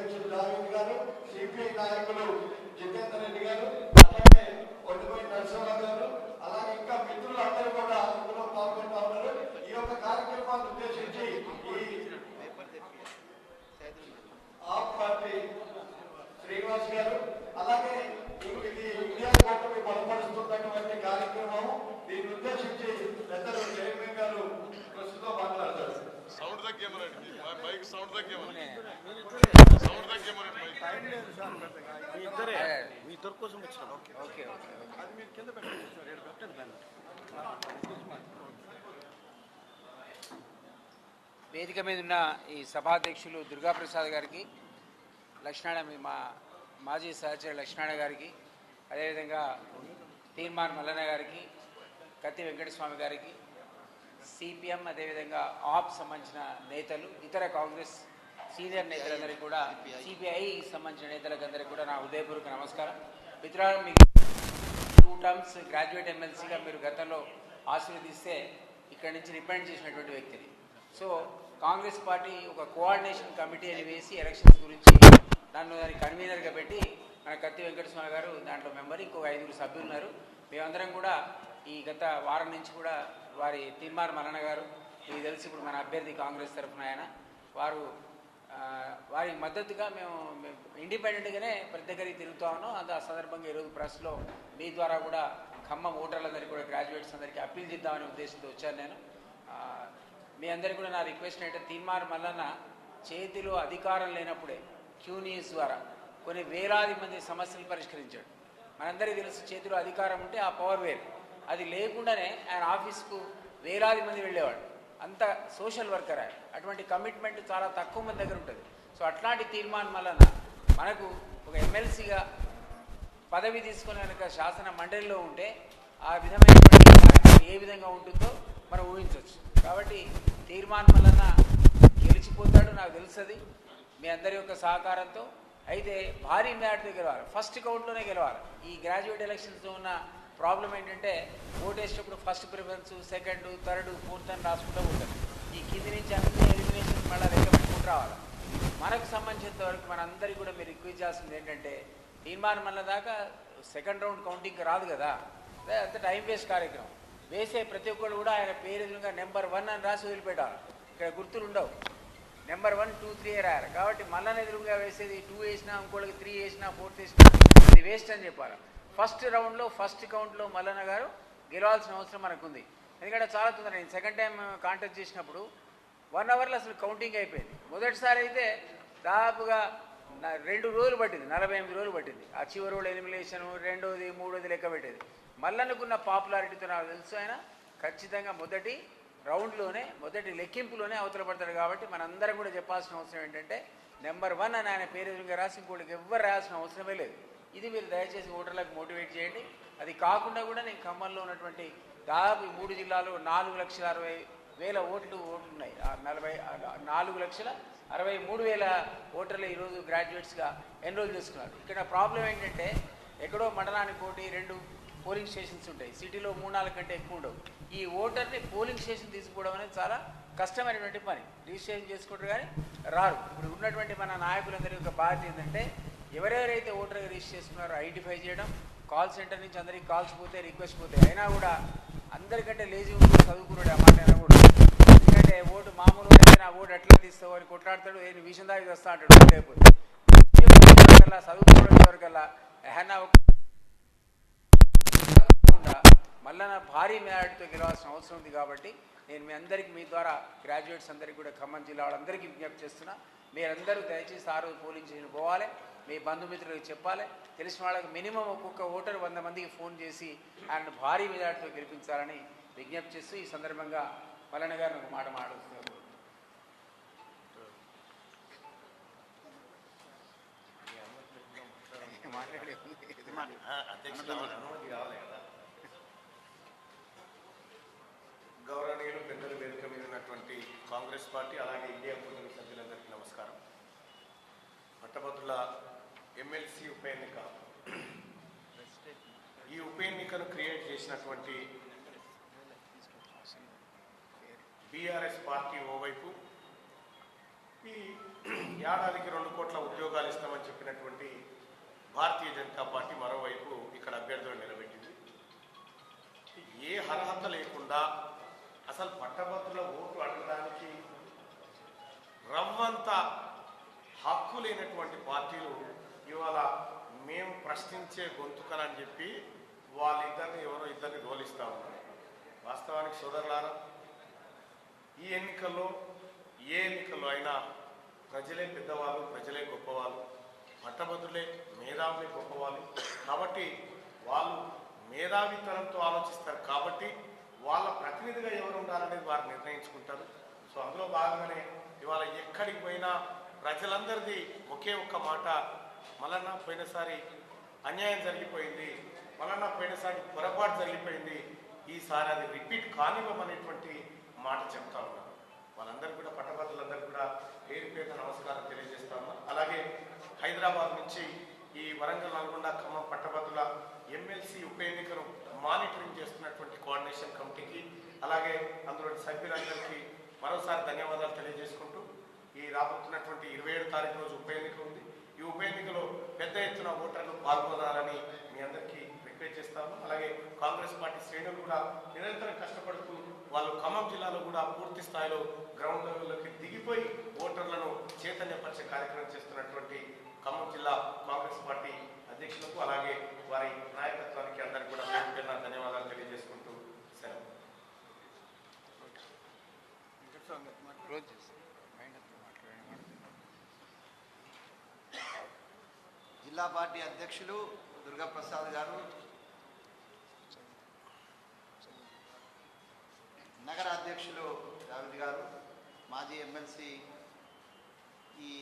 అధ్యక్షుడు జావేద్ గారు సిపిఐ నాయకులు జితేందర్ రెడ్డి గారు అలాగే ఒడ్డుపోయి నరసింహరావు గారు అలాగే ఇంకా మిత్రులు అందరూ కూడా ఇందులో పాల్గొంటా ఉన్నారు. ఈ యొక్క కార్యక్రమాన్ని ఉద్దేశించి ఈ ఆప్ పార్టీ శ్రీనివాస్ గారు అలాగే ఇది ఇండియా కూటమి బలపరుస్తున్నటువంటి కార్యక్రమం. దీన్ని ఉద్దేశించి పెద్దలు చైర్మన్ గారు ప్రస్తుతం మాట్లాడతారు. సౌండ్ దగ్గర వేదిక మీద ఉన్న ఈ సభాధ్యక్షులు దుర్గాప్రసాద్ గారికి లక్ష్మణ మీ మా మాజీ సహచర లక్ష్మణ గారికి అదేవిధంగా తీర్మాన్ మల్లన్న గారికి కత్తి వెంకటస్వామి గారికి సిపిఎం అదేవిధంగా ఆప్ సంబంధించిన నేతలు ఇతర కాంగ్రెస్ సీనియర్ నేతలందరికీ కూడా సిపిఐ సంబంధించిన నేతలకు అందరికీ కూడా నా హృదయపూర్వక నమస్కారం. మిత్రులు మీకు టూ టర్మ్స్ గ్రాడ్యుయేట్ ఎమ్మెల్సీగా మీరు గతంలో ఆశీర్వదిస్తే ఇక్కడి నుంచి రిప్రజెంట్ చేసినటువంటి వ్యక్తిని. సో కాంగ్రెస్ పార్టీ ఒక కోఆర్డినేషన్ కమిటీ అని వేసి ఎలక్షన్స్ గురించి నన్ను దాని కన్వీనర్గా పెట్టి మన కత్తి వెంకటస్వామి గారు దాంట్లో మెంబర్ ఇంకొక ఐదుగురు సభ్యులు ఉన్నారు మేమందరం కూడా ఈ గత వారం నుంచి కూడా వారి తిమ్మార్ మలన గారు మీకు తెలిసి ఇప్పుడు మన అభ్యర్థి కాంగ్రెస్ తరఫున ఆయన. వారు వారి వారికి మద్దతుగా మేము ఇండిపెండెంట్గానే ప్రతి దగ్గరికి తిరుగుతా ఉన్నాం. ఆ సందర్భంగా ఈరోజు ప్రెస్లో మీ ద్వారా కూడా ఖమ్మం ఓటర్లందరికీ కూడా గ్రాడ్యుయేట్స్ అందరికీ అప్పీల్ చేద్దామనే ఉద్దేశంతో వచ్చాను నేను. మీ అందరికీ కూడా నా రిక్వెస్ట్ ఏంటంటే తీన్మార్ మల్లన్న చేతిలో అధికారం లేనప్పుడే క్యూ న్యూస్ ద్వారా కొన్ని వేలాది మంది సమస్యలు పరిష్కరించాడు. మనందరికీ తెలుసు చేతిలో అధికారం ఉంటే ఆ పవర్ వేరు. అది లేకుండానే ఆయన ఆఫీస్కు వేలాది మంది వెళ్ళేవాడు అంత సోషల్ వర్కర్ ఆయన. అటువంటి కమిట్మెంట్ చాలా తక్కువ మంది దగ్గర ఉంటుంది. సో అట్లాంటి తీర్మానం వలన మనకు ఒక ఎమ్మెల్సీగా పదవి తీసుకుని కనుక శాసన మండలిలో ఉంటే ఆ విధమైనటువంటి కార్యక్రమం ఏ విధంగా ఉంటుందో మనం ఊహించవచ్చు కాబట్టి తీర్మానం వలన గెలిచిపోతాడు నాకు తెలుస్తుంది. మీ అందరి యొక్క సహకారంతో. అయితే భారీ మేరతో గెలవాలి ఫస్ట్ కౌంట్లోనే గెలవాలి. ఈ గ్రాడ్యుయేట్ ఎలక్షన్స్లో ఉన్న ప్రాబ్లం ఏంటంటే ఓటేసేటప్పుడు first preference second third fourth అని రాసుకుంటూ ఉంటారు ఈ కింది నుంచి అన్ని ఎలిమినేషన్ మళ్ళీ లెక్క రావాలి. మనకు సంబంధించినంత వరకు మనందరికీ కూడా మీరు రిక్వెస్ట్ చేస్తుంది ఏంటంటే తీర్మానం మళ్ళీ దాకా సెకండ్ రౌండ్ కౌంటింగ్ రాదు కదా. అంత టైం వేస్ట్ కార్యక్రమం. వేసే ప్రతి ఒక్కరు కూడా ఆయన పేరు ఎదురుగా నెంబర్ వన్ అని రాసి వదిలిపెట్టాలి. ఇక్కడ గుర్తులు ఉండవు. నెంబర్ వన్ టూ త్రీ రాయాలి. కాబట్టి మళ్ళా ఎదురుగా వేసేది టూ వేసినా ఇంకోళ్ళకి త్రీ వేసినా ఫోర్త్ వేసినా అది వేస్ట్ అని చెప్పాలి. ఫస్ట్ రౌండ్లో ఫస్ట్ కౌంట్లో మల్లన్న గారు గెలవాల్సిన అవసరం మనకుంది. ఎందుకంటే చాలా తొందర నేను సెకండ్ టైం కాంటాక్ట్ చేసినప్పుడు వన్ అవర్లో అసలు కౌంటింగ్ అయిపోయింది. మొదటిసారి అయితే దాదాపుగా రెండు రోజులు పట్టింది. నలభై ఎనిమిది రోజులు పట్టింది. ఆ చివరి రోజు ఎలిమినేషన్ రెండోది మూడోది లెక్క పెట్టేది. మల్లన్నకున్న పాపులారిటీతో నాకు తెలుసు ఆయన. ఖచ్చితంగా మొదటి రౌండ్లోనే మొదటి లెక్కింపులోనే అవతల పడతాడు కాబట్టి మనందరం కూడా చెప్పాల్సిన అవసరం ఏంటంటే నెంబర్ వన్ అని ఆయన పేరు రాసి ఇంకోటికి ఎవ్వరు రాయాల్సిన అవసరమే లేదు. ఇది మీరు దయచేసి ఓటర్లకు మోటివేట్ చేయండి. అది కాకుండా కూడా నేను ఖమ్మంలో ఉన్నటువంటి దాదాపు మూడు జిల్లాలో నాలుగు లక్షల అరవై వేల ఓట్లు ఓట్లు ఉన్నాయి నలభై నాలుగు లక్షల అరవై మూడు వేల ఓటర్లు ఈరోజు గ్రాడ్యుయేట్స్గా ఎన్రోల్ చేసుకున్నారు. ఇక్కడ ప్రాబ్లం ఏంటంటే ఎక్కడో మండలానికి ఒకటి రెండు పోలింగ్ స్టేషన్స్ ఉంటాయి. సిటీలో మూడు నాలుగు కంటే ఎక్కువ ఉండవు. ఈ ఓటర్ని పోలింగ్ స్టేషన్ తీసుకోవడం అనేది చాలా కష్టమైనటువంటి పని. రిజిస్ట్రేషన్ చేసుకుంటారు కానీ రారు. ఇప్పుడు ఉన్నటువంటి మన నాయకులందరి యొక్క బాధ్యత ఏంటంటే ఎవరెవరైతే ఓటర్ రిజిస్టర్ చేసుకున్నారో ఐడెంటిఫై చేయడం కాల్ సెంటర్ నుంచి అందరికి కాల్స్ పోతే రిక్వెస్ట్ పోతే అయినా కూడా అందరికంటే లేజీ ఉండి చదువుకున్నాడు అన్నమాట అయినా కూడా ఎందుకంటే ఓటు మామూలు నా ఓటు ఎట్లా తీస్తావు అని కొట్లాడతాడు నేను విషయం దాకా వస్తా అంటాడు లేకపోతే చదువుకోవడం వరకల్లా ఏహన్నా మళ్ళా నా భారీ మేరటితో గెలవాల్సిన అవసరం ఉంది కాబట్టి నేను మీ అందరికీ మీ ద్వారా గ్రాడ్యుయేట్స్ అందరికీ కూడా ఖమ్మం జిల్లా వాళ్ళందరికీ విజ్ఞప్తి చేస్తున్నా. మీరందరూ దయచేసి ఆ రోజు పోలింగ్ స్టేషన్ పోవాలి. మీ బంధుమిత్రులకు చెప్పాలి. తెలిసిన వాళ్ళకి మినిమం ఒక్కొక్క ఓటర్ వంద మందికి ఫోన్ చేసి ఆయన భారీ మెజార్టీతో గెలిపించాలని విజ్ఞప్తి చేస్తూ ఈ సందర్భంగా మల్లన్న గారిని ఒక మాట మాట్లాడుతున్నారు. గౌరవనీయులు పెద్దల వేదిక మీద ఉన్నటువంటి కాంగ్రెస్ పార్టీ అలాగే ఇండియా కూటమి సభ్యులందరికీ నమస్కారం. పట్టభద్రుల ఎమ్మెల్సీ ఉప ఎన్నిక. ఈ ఉప ఎన్నికను క్రియేట్ చేసినటువంటి బీఆర్ఎస్ పార్టీ ఓవైపు ఈ ఏడాదికి రెండు కోట్ల ఉద్యోగాలు ఇస్తామని చెప్పినటువంటి భారతీయ జనతా పార్టీ మరోవైపు ఇక్కడ అభ్యర్థులను నిలబెట్టింది. ఏ అర్హత లేకుండా అసలు పట్టభద్రుల ఓటు అడగడానికి రవ్వంత హక్కు లేనటువంటి పార్టీలు ఇవాళ మేము ప్రశ్నించే గొంతుకలని చెప్పి వాళ్ళిద్దరిని ఎవరో ఇద్దరిని రోలిస్తా ఉన్నారు. వాస్తవానికి సోదరులారా ఈ ఎన్నికల్లో ఏ ఎన్నికల్లో అయినా ప్రజలే పెద్దవాళ్ళు ప్రజలే గొప్పవాళ్ళు పట్టభద్రులే మేధావులే గొప్పవాళ్ళు. కాబట్టి వాళ్ళు మేధావితనంతో ఆలోచిస్తారు. కాబట్టి వాళ్ళ ప్రతినిధిగా ఎవరు ఉండాలనేది వారు నిర్ణయించుకుంటారు. సో అందులో భాగంగానే ఇవాళ ఎక్కడికి పోయినా ప్రజలందరిది ఒకే ఒక్క మాట మళ్ళన్నా పోయినసారి అన్యాయం జరిగిపోయింది. మళ్ళన్నా పోయినసారి పొరపాటు జరిగిపోయింది. ఈసారి అది రిపీట్ కానివ్వమనేటువంటి మాట చెప్తా ఉన్నారు వాళ్ళందరూ కూడా పట్టభద్రులందరూ కూడా పేరు పేరున నమస్కారం తెలియజేస్తా ఉన్నారు అలాగే హైదరాబాద్ నుంచి ఈ వరంగల్ నల్గొండ ఖమ్మం పట్టభద్రుల ఎమ్మెల్సీ ఉప ఎన్నికను మానిటరింగ్ చేస్తున్నటువంటి కోఆర్డినేషన్ కమిటీకి అలాగే అందులో సభ్యులందరికీ మరోసారి ధన్యవాదాలు తెలియజేసుకుంటూ ఈ రాబోతున్నటువంటి ఇరవై ఏడు తారీఖు రోజు ఉప ఎన్నిక ఉంది. ఈ ఉప ఎన్నికలో పెద్ద ఎత్తున ఓటర్లు పాల్గొనాలని మీ అందరికీ రిక్వెస్ట్ చేస్తాను. అలాగే కాంగ్రెస్ పార్టీ శ్రేణులు కూడా నిరంతరం కష్టపడుతూ వాళ్ళు ఖమ్మం జిల్లాలో కూడా పూర్తి స్థాయిలో గ్రౌండ్ లెవెల్లోకి దిగిపోయి ఓటర్లను చైతన్యపరిచే కార్యక్రమం చేస్తున్నటువంటి ఖమ్మం జిల్లా కాంగ్రెస్ పార్టీ అధ్యక్షులకు అలాగే వారి నాయకత్వానికి అందరికీ కూడా పేరు ధన్యవాదాలు తెలియజేసుకుంటూ సెలవు క్లోజ్ చేసి మైండ్ అంతా మాట్లాడండి జిల్లా పార్టీ అధ్యక్షులు దుర్గాప్రసాద్ గారు నగర అధ్యక్షులు జావేద్ గారు మాజీ ఎమ్మెల్సీ ఈ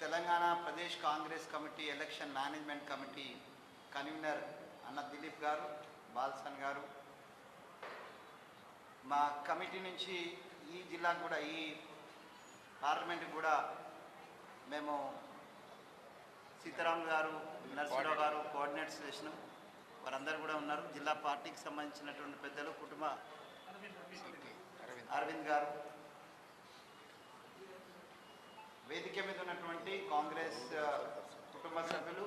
Telangana Pradesh Congress committee election management committee convenor అన్న దిలీప్ గారు బాల్సన్ గారు. మా కమిటీ నుంచి ఈ జిల్లాకు కూడా ఈ పార్లమెంట్కి కూడా మేము సీతారాం గారు నరసింహరావు గారు కోఆర్డినేట్ చేసినాం వారందరూ కూడా ఉన్నారు. జిల్లా పార్టీకి సంబంధించినటువంటి పెద్దలు కుటుంబ అరవింద్ గారు. వేదిక మీద ఉన్నటువంటి కాంగ్రెస్ కుటుంబ సభ్యులు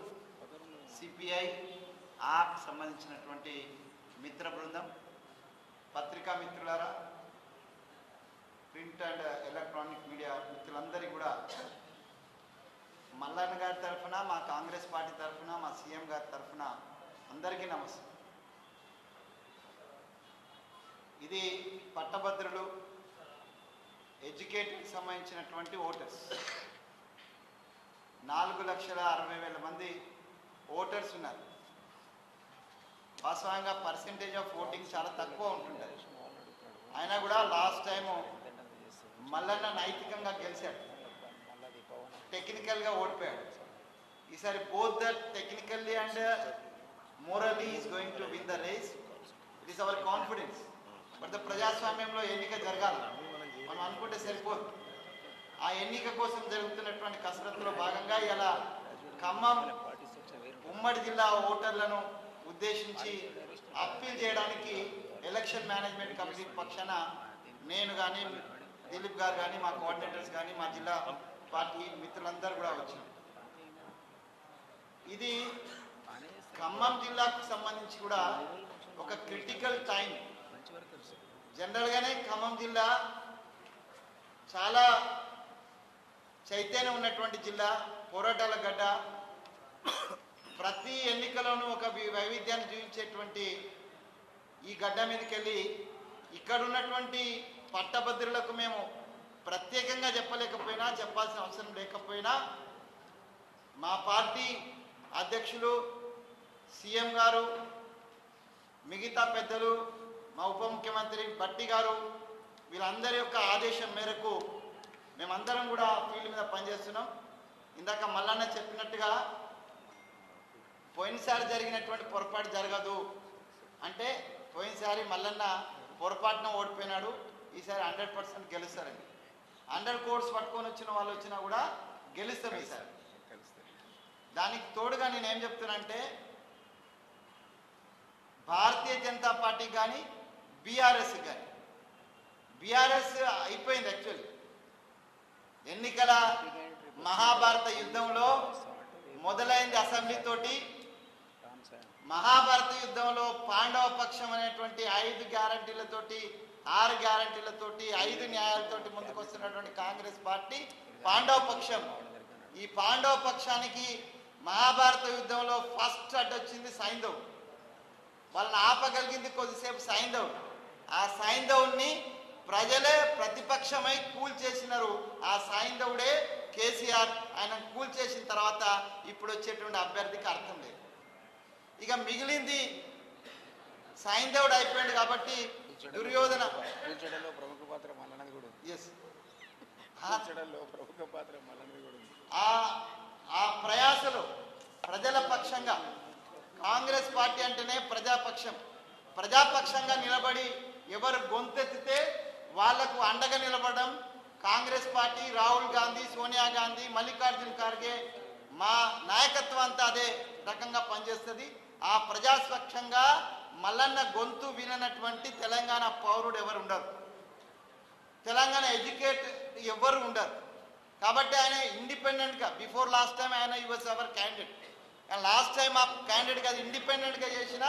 సిపిఐ ఆప్ సంబంధించినటువంటి మిత్ర బృందం పత్రికా మిత్రులారా ప్రింట్ అండ్ ఎలక్ట్రానిక్ మీడియా మిత్రులందరికీ కూడా మల్లన్న గారి తరఫున మా కాంగ్రెస్ పార్టీ తరఫున మా సీఎం గారి తరఫున అందరికీ నమస్తే ఇది పట్టభద్రులు ఎడ్యుకేటెడ్ సంబంధించినటువంటి ఓటర్స్. నాలుగు లక్షల అరవై వేల మంది ఓటర్స్ ఉన్నారు. వాస్తవంగా పర్సంటేజ్ ఆఫ్ ఓటింగ్ చాలా తక్కువ ఉంటుంటుంది. అయినా కూడా లాస్ట్ టైము మల్లన్న నైతికంగా గెలిచాడు. టెక్నికల్గా ఓడిపోయాడు. ఈసారి both the technically and morally is going to win the race it is our confidence but the ప్రజాస్వామ్యంలో ఎన్నిక జరగాలి. మనం అనుకుంటే సరిపోదు. ఆ ఎన్నిక కోసం జరుగుతున్నటువంటి కసరత్తులో భాగంగా ఇలా ఖమ్మం ఉమ్మడి జిల్లా ఓటర్లను ఉద్దేశించి అప్పీల్ చేయడానికి ఎలక్షన్ మేనేజ్మెంట్ కమిటీ పక్షాన నేను కానీ దిలీప్ గారు కానీ మా కోఆర్డినేటర్స్ కానీ మా జిల్లా పార్టీ మిత్రులందరూ కూడా వచ్చాం ఇది ఖమ్మం జిల్లాకు సంబంధించి కూడా ఒక క్రిటికల్ టైం జనరల్గానే ఖమ్మం జిల్లా చాలా చైతన్యం ఉన్నటువంటి జిల్లా పోరాటాల గడ్డ. ప్రతి ఎన్నికలోనూ ఒక వైవిధ్యాన్ని చూపించేటువంటి ఈ గడ్డ మీదకి వెళ్ళి ఇక్కడ ఉన్నటువంటి పట్టభద్రులకు మేము ప్రత్యేకంగా చెప్పలేకపోయినా చెప్పాల్సిన అవసరం లేకపోయినా మా పార్టీ అధ్యక్షులు సీఎం గారు మిగతా పెద్దలు మా ఉప ముఖ్యమంత్రి భట్టి గారు వీళ్ళందరి యొక్క ఆదేశం మేరకు మేమందరం కూడా ఫీల్డ్ మీద పనిచేస్తున్నాం. ఇందాక మల్లన్న చెప్పినట్టుగా పోయినసారి జరిగినటువంటి పొరపాటు జరగదు అంటే పోయినసారి మల్లన్న పొరపాటున ఓడిపోయినాడు ఈసారి హండ్రెడ్ పర్సెంట్ గెలుస్తారండి హండ్రెడ్ కోర్స్ పట్టుకొని వచ్చిన వాళ్ళు వచ్చినా కూడా గెలుస్తాం ఈసారి దానికి తోడుగా నేను ఏం చెప్తున్నానంటే భారతీయ జనతా పార్టీ కానీ బీఆర్ఎస్ కానీ బీఆర్ఎస్ అయిపోయింది యాక్చువల్లీ ఎన్నికల మహాభారత యుద్ధంలో మొదలైంది అసెంబ్లీ తోటి. మహాభారత యుద్ధంలో పాండవ పక్షం అనేటువంటి ఐదు గ్యారంటీలతోటి ఆరు గ్యారంటీలతోటి ఐదు న్యాయాలతోటి ముందుకు వస్తున్నటువంటి కాంగ్రెస్ పార్టీ పాండవ పక్షం. ఈ పాండవ పక్షానికి మహాభారత యుద్ధంలో ఫస్ట్ అడ్డొచ్చింది సైంధవ్. వాళ్ళని ఆపగలిగింది కొద్దిసేపు సైంధవ్. ఆ సైంధవుని ప్రజలే ప్రతిపక్షమై కూల్ చేసినారు. ఆ సైంధవుడే కేసీఆర్. ఆయన కూల్ చేసిన తర్వాత ఇప్పుడు వచ్చేటువంటి అభ్యర్థికి అర్థం లేదు. ఇక మిగిలింది సైంధవుడు అయిపోయాడు కాబట్టి దుర్యోధన. కూల్చడంలో ప్రముఖ పాత్ర మల్లన్నది కూడా ఉంది. ఎస్ ప్రముఖ పాత్ర మల్లన్నది కూడా ఉంది. ఆ ఆ ప్రయాసలు ప్రజల పక్షంగా కాంగ్రెస్ పార్టీ అంటేనే ప్రజాపక్షం. ప్రజాపక్షంగా నిలబడి ఎవరు గొంతెత్తితే వాళ్ళకు అండగా నిలబడడం కాంగ్రెస్ పార్టీ రాహుల్ గాంధీ సోనియా గాంధీ మల్లికార్జున్ ఖార్గే మా నాయకత్వం అంతా అదే రకంగా పనిచేస్తుంది. ఆ ప్రజాపక్షంగా మల్లన్న గొంతు విననటువంటి తెలంగాణ పౌరుడు ఎవరు ఉండరు. తెలంగాణ ఎడ్యుకేట్ ఎవ్వరు ఉండరు. కాబట్టి ఆయన ఇండిపెండెంట్గా బిఫోర్ లాస్ట్ టైం ఆయన యువస్ అవర్ క్యాండిడేట్ లాస్ట్ టైం ఆ క్యాండిడేట్ కాదు ఇండిపెండెంట్గా చేసిన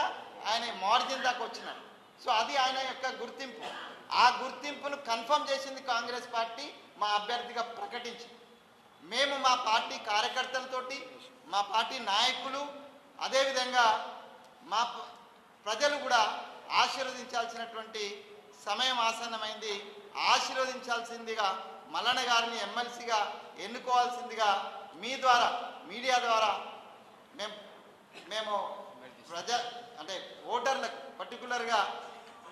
ఆయన మార్జిన్ దాకా వచ్చినాడు. సో అది ఆయన యొక్క గుర్తింపు. ఆ గుర్తింపును కన్ఫర్మ్ చేసింది కాంగ్రెస్ పార్టీ మా అభ్యర్థిగా ప్రకటించింది. మేము మా పార్టీ కార్యకర్తలతోటి మా పార్టీ నాయకులు అదేవిధంగా మా ప్రజలు కూడా ఆశీర్వదించాల్సినటువంటి సమయం ఆసన్నమైంది. ఆశీర్వదించాల్సిందిగా మల్లన్న గారిని ఎమ్మెల్సీగా ఎన్నుకోవాల్సిందిగా మీ ద్వారా మీడియా ద్వారా మేము మేము ప్రజా అంటే ఓటర్లకు పర్టికులర్గా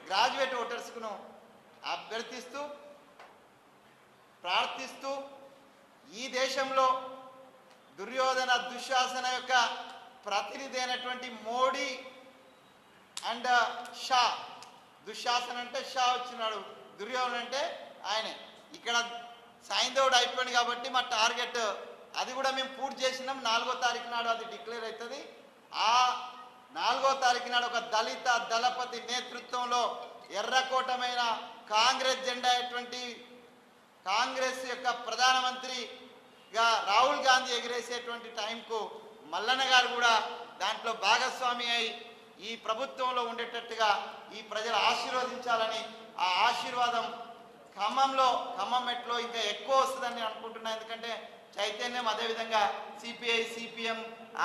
గ్రాడ్యుయేట్ ఓటర్స్కును అభ్యర్థిస్తూ ప్రార్థిస్తూ ఈ దేశంలో దుర్యోధన దుశ్శాసన యొక్క ప్రతినిధి అయినటువంటి మోడీ అండ్ షా. దుశ్శాసన్ అంటే షా వచ్చినాడు. దుర్యోధన్ అంటే ఆయనే. ఇక్కడ సాయందేవుడు అయిపోయింది కాబట్టి మా టార్గెట్ అది కూడా మేము పూర్తి చేసినాం. నాలుగో తారీఖు నాడు అది డిక్లేర్ అవుతుంది. ఆ నాలుగో తారీఖు నాడు ఒక దళిత దళపతి నేతృత్వంలో ఎర్రకోటమైన కాంగ్రెస్ జెండా అటువంటి కాంగ్రెస్ యొక్క ప్రధానమంత్రిగా రాహుల్ గాంధీ ఎగిరేసేటువంటి టైంకు మల్లన్న గారు కూడా దాంట్లో భాగస్వామి అయి ఈ ప్రభుత్వంలో ఉండేటట్టుగా ఈ ప్రజలు ఆశీర్వదించాలని ఆ ఆశీర్వాదం ఖమ్మంలో ఖమ్మం మెట్లో ఇంకా ఎక్కువ వస్తుందని నేను అనుకుంటున్నాను ఎందుకంటే చైతన్యం అదేవిధంగా సిపిఐ సిపిఎం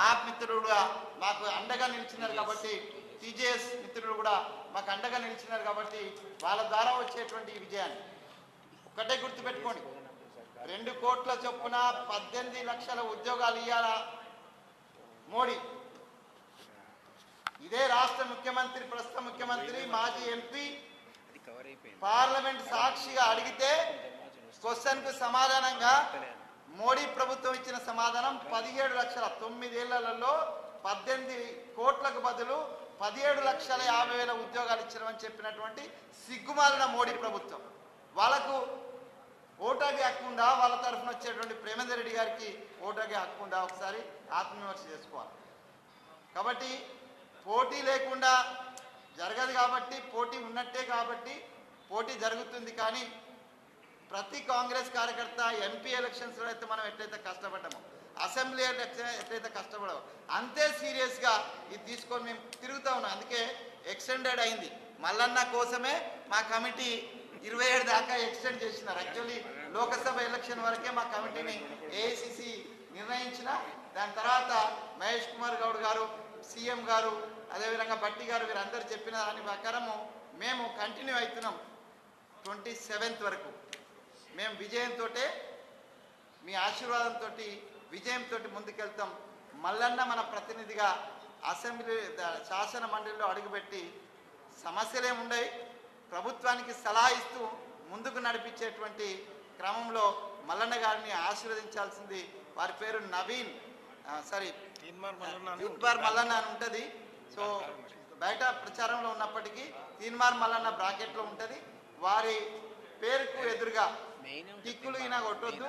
ఆప్ మిత్రుడుగా మాకు అండగా నిలిచినారు కాబట్టి టీజేఎస్ మిత్రులు కూడా మాకు అండగా నిలిచినారు కాబట్టి వాళ్ళ ద్వారా వచ్చేటువంటి ఈ విజయాన్ని. ఒకటే గుర్తుపెట్టుకోండి. రెండు కోట్ల చొప్పున పద్దెనిమిది లక్షల ఉద్యోగాలు ఇవ్వాలా మోడీ? ఇదే రాష్ట్ర ముఖ్యమంత్రి ప్రస్తుత ముఖ్యమంత్రి మాజీ ఎంపీ. పార్లమెంట్ సాక్షిగా అడిగితే క్వశ్చన్కు సమాధానంగా మోడీ ప్రభుత్వం ఇచ్చిన సమాధానం పదిహేడు లక్షల తొమ్మిదేళ్ళలో పద్దెనిమిది కోట్లకు బదులు పదిహేడు లక్షల యాభై వేల ఉద్యోగాలు ఇచ్చినామని చెప్పినటువంటి సిగ్గుమాలిన మోడీ ప్రభుత్వం. వాళ్ళకు ఓటాకి హక్కుండా వాళ్ళ తరఫున వచ్చేటువంటి ప్రేమేందర్ రెడ్డి గారికి ఓటాకి హక్కుండా ఒకసారి ఆత్మవిమర్శ చేసుకోవాలి. కాబట్టి పోటీ లేకుండా జరగదు కాబట్టి పోటీ ఉన్నట్టే కాబట్టి పోటీ జరుగుతుంది. కానీ ప్రతి కాంగ్రెస్ కార్యకర్త ఎంపీ ఎలక్షన్స్లో అయితే మనం ఎట్లయితే కష్టపడ్డామో అసెంబ్లీ ఎలక్షన్ ఎట్లయితే కష్టపడమో అంతే సీరియస్గా ఇది తీసుకొని మేము తిరుగుతా ఉన్నాం. అందుకే ఎక్స్టెండెడ్ అయింది. మల్లన్న కోసమే మా కమిటీ ఇరవై ఏడు దాకా ఎక్స్టెండ్ చేసినారు యాక్చువల్లీ లోకసభ ఎలక్షన్ వరకే మా కమిటీని ఏఐసిసి నిర్ణయించిన. దాని తర్వాత మహేష్ కుమార్ గౌడ్ గారు సీఎం గారు అదేవిధంగా బట్టి గారు వీరందరూ చెప్పిన దాని ప్రకారము మేము కంటిన్యూ అవుతున్నాం ట్వంటీ సెవెంత్ వరకు. మేము విజయంతో మీ ఆశీర్వాదంతో విజయంతో ముందుకెళ్తాం. మల్లన్న మన ప్రతినిధిగా అసెంబ్లీ శాసన మండలిలో అడుగుపెట్టి సమస్యలేముండయి ప్రభుత్వానికి సలహా ఇస్తూ ముందుకు నడిపించేటువంటి క్రమంలో మల్లన్న గారిని ఆశీర్వదించాల్సింది వారి పేరు నవీన్ సారీ మల్లన్న అని ఉంటుంది. సో బయట ప్రచారంలో ఉన్నప్పటికీ తీన్మార్ మల్లన్న బ్రాకెట్లో ఉంటుంది. వారి పేరుకు ఎదురుగా టిక్కులు ఈయన కొట్టొద్దు.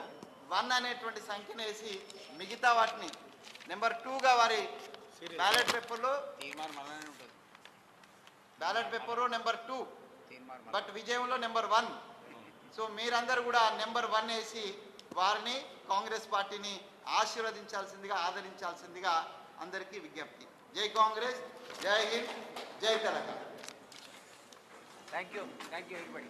వన్ అనేటువంటి సంఖ్యను వేసి మిగతా వాటిని నెంబర్ టూగా వారి బ్యాలెట్ పేపర్లో ballot paper number two. But విజయంలో నెంబర్ వన్. సో మీరందరూ కూడా నెంబర్ వన్ వేసి వారిని కాంగ్రెస్ పార్టీని ఆశీర్వదించాల్సిందిగా ఆదరించాల్సిందిగా అందరికీ విజ్ఞప్తి. जय कांग्रेस जय हिंद जय Telangana. Thank you thank you everybody